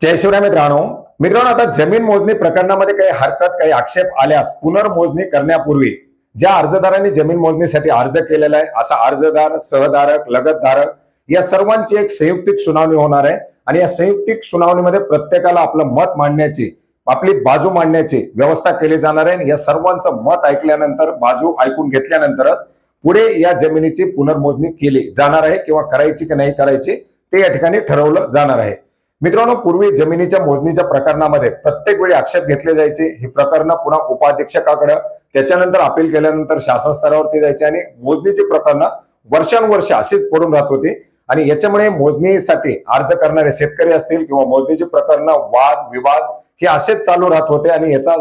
जय शिवराय मित्रांनो. मित्रांनो आता जमीन मोजणी प्रकरणामध्ये काही हरकत काही आक्षेप आल्यास पुनर्मोजणी करण्यापूर्वी ज्या अर्जदारांनी जमीन मोजणीसाठी अर्ज केलेला आहे असा अर्जदार सहधारक लगतधारक या सर्वांची एक संयुक्तिक सुनावणी होणार आहे. आणि या संयुक्तिक सुनावणीमध्ये प्रत्येकाला आपलं मत मांडण्याची आपली बाजू मांडण्याची व्यवस्था केली जाणार आहे. आणि या सर्वांचं मत ऐकल्यानंतर बाजू ऐकून घेतल्यानंतरच पुढे या जमिनीची पुनर्मोजणी केली जाणार आहे किंवा करायची की नाही करायची ते या ठिकाणी ठरवलं जाणार आहे. मित्रांनो पूर्वी जमिनीच्या मोजणीच्या प्रकरणामध्ये प्रत्येक वेळी आक्षेप घेतले जायचे. ही प्रकरणं पुन्हा उपाधीक्षकाकडे त्याच्यानंतर अपील केल्यानंतर शासन स्तरावरती जायचे आणि मोजणीची प्रकरणं वर्षानुवर्ष अशीच पडून राहत होती. आणि याच्यामुळे मोजणीसाठी अर्ज करणारे शेतकरी असतील किंवा मोजणीची प्रकरणं वाद विवाद हे असेच चालू राहत होते आणि याचा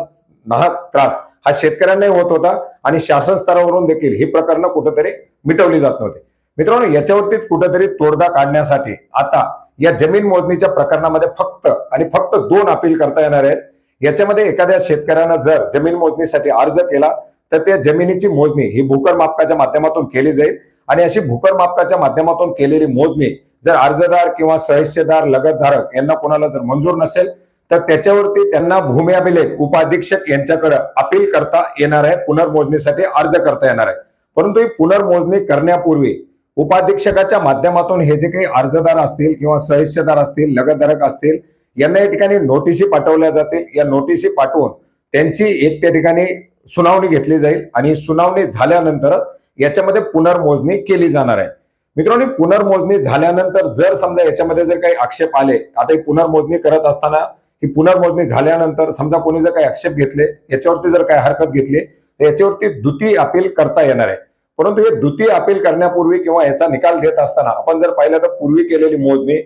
नाहक त्रास हा शेतकऱ्यांनाही होत होता आणि शासन स्तरावरून देखील ही प्रकरणं कुठेतरी मिटवली जात नव्हती. मित्रांनो याच्यावरतीच कुठेतरी तोडगा काढण्यासाठी आता या जमीन मोजणीच्या प्रकरणामध्ये फक्त आणि फक्त दोन अपील करता येणार आहेत. याच्यामध्ये एखाद्या शेतकऱ्यानं जर जमीन मोजणीसाठी अर्ज केला तर त्या जमिनीची मोजणी ही भूकर मापकाच्या माध्यमातून केली जाईल. आणि अशी भूकर मापकाच्या माध्यमातून केलेली मोजणी जर अर्जदार किंवा सहस्यदार लगतधारक यांना कोणाला जर मंजूर नसेल तर त्याच्यावरती त्यांना भूमी अभिलेख उपाधीक्षक यांच्याकडे अपील करता येणार आहे. पुनर्मोजणीसाठी अर्ज करता येणार आहे. परंतु ही पुनर्मोजणी करण्यापूर्वी उपाधीक्षकाच्या माध्यमातून हे जे काही अर्जदार असतील किंवा सहिष्यदार असतील लगतधारक असतील यांना या ठिकाणी नोटिसी पाठवल्या जातील. या नोटिसी पाठवून त्यांची एक त्या ठिकाणी सुनावणी घेतली जाईल आणि सुनावणी झाल्यानंतर याच्यामध्ये पुनर्मोजणी केली जाणार आहे. मित्रांनो पुनर्मोजणी झाल्यानंतर जर समजा याच्यामध्ये जर काही आक्षेप आले आता ही पुनर्मोजणी करत असताना ही पुनर्मोजणी झाल्यानंतर समजा कोणी जर काही आक्षेप घेतले याच्यावरती जर काही हरकत घेतली तर याच्यावरती द्वितीय अपील करता येणार आहे. परंतु हे द्वितीय अपील करण्यापूर्वी किंवा याचा निकाल देत असताना आपण जर पाहिलं तर पूर्वी केलेली मोजणी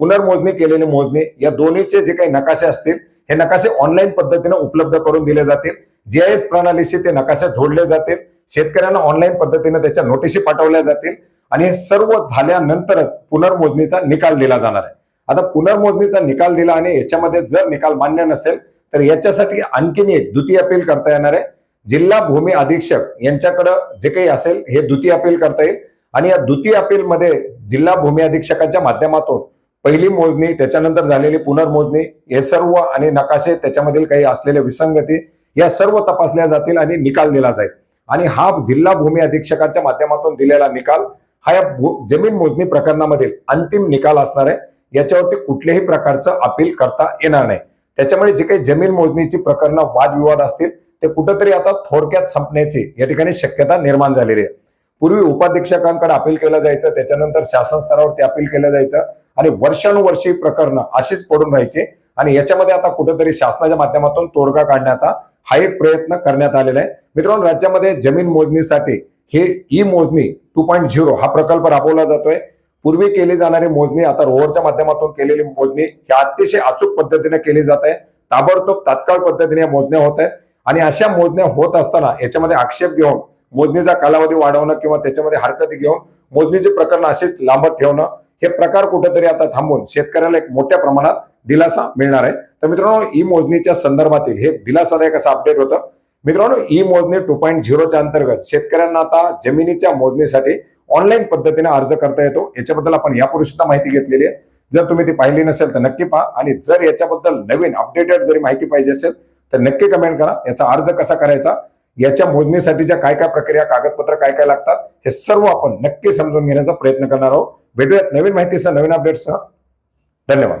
पुनर्मोजणी केलेली मोजणी या दोन्हीचे जे काही नकाशे असतील हे नकाशे ऑनलाईन पद्धतीने उपलब्ध करून दिले जातील. जीआयएस प्रणालीशी ते नकाशे जोडले जातील. शेतकऱ्यांना ऑनलाईन पद्धतीने त्याच्या नोटिसी पाठवल्या जातील. आणि हे सर्व झाल्यानंतरच पुनर्मोजणीचा निकाल दिला जाणार आहे. आता पुनर्मोजणीचा निकाल दिला आणि याच्यामध्ये जर निकाल मान्य नसेल तर याच्यासाठी आणखीन एक द्वितीय अपील करता येणार आहे. जिल्हा भूमी अधीक्षक यांच्याकडं जे काही असेल हे द्वितीय अपील करता येईल. आणि या द्वितीय अपीलमध्ये जिल्हा भूमी अधीक्षकांच्या माध्यमातून पहिली मोजणी त्याच्यानंतर झालेली पुनर्मोजणी हे सर्व आणि नकाशे त्याच्यामधील काही असलेल्या विसंगती या सर्व तपासल्या जातील आणि निकाल दिला जाईल. आणि हा जिल्हा भूमी अधीक्षकांच्या माध्यमातून दिलेला निकाल हा या भू- जमीन मोजणी प्रकरणामधील अंतिम निकाल असणार आहे. याच्यावरती कुठल्याही प्रकारचं अपील करता येणार नाही. त्याच्यामुळे जे काही जमीन मोजणीची प्रकरणं वादविवाद असतील ते कुठंतरी आता थोडक्यात संपण्याची या ठिकाणी शक्यता निर्माण झालेली आहे. पूर्वी उपाधीक्षकांकडे अपील केलं जायचं त्याच्यानंतर शासन स्तरावरती अपील केलं जायचं आणि वर्षानुवर्षी प्रकरणं अशीच पडून राहायची आणि याच्यामध्ये आता कुठेतरी शासनाच्या माध्यमातून तोडगा काढण्याचा हा एक प्रयत्न करण्यात आलेला आहे. मित्रांनो राज्यामध्ये जमीन मोजणीसाठी हे ई मोजणी टू पॉईंट झिरो हा प्रकल्प राबवला जातोय. पूर्वी केली जाणारी मोजणी आता रोवरच्या माध्यमातून केलेली मोजणी ही अतिशय अचूक पद्धतीने केली जात आहे. ताबडतोब तात्काळ पद्धतीने या मोजण्या होत आहेत. आणि अशा मोजण्या होत असताना याच्यामध्ये आक्षेप घेऊन मोजणीचा कालावधी वाढवणं किंवा त्याच्यामध्ये हरकती घेऊन मोजणीचे प्रकरण असेच लांबत ठेवणं हे प्रकार कुठेतरी आता थांबून शेतकऱ्याला एक मोठ्या प्रमाणात दिलासा मिळणार आहे. तर मित्रांनो ई मोजणीच्या संदर्भातील हे दिलासादायक असं अपडेट होतं. मित्रांनो ई मोजणी टू पॉईंट झिरोच्या अंतर्गत शेतकऱ्यांना आता जमिनीच्या मोजणीसाठी ऑनलाईन पद्धतीने अर्ज करता येतो. याच्याबद्दल आपण यापूर्वी सुद्धा माहिती घेतलेली आहे. जर तुम्ही ती पाहिली नसेल तर नक्की पहा. आणि जर याच्याबद्दल नवीन अपडेटेड जरी माहिती पाहिजे असेल तर नक्की कमेंट करा. याचा अर्ज कसा करायचा? याच्या मोजणीसाठीच्या काय काय प्रक्रिया कागदपत्र काय काय लागतात? हे सर्व आपण नक्की समजून घेण्याचा प्रयत्न करणार आहोत. भेटूयात नवीन माहितीसह नवीन अपडेट्ससह धन्यवाद.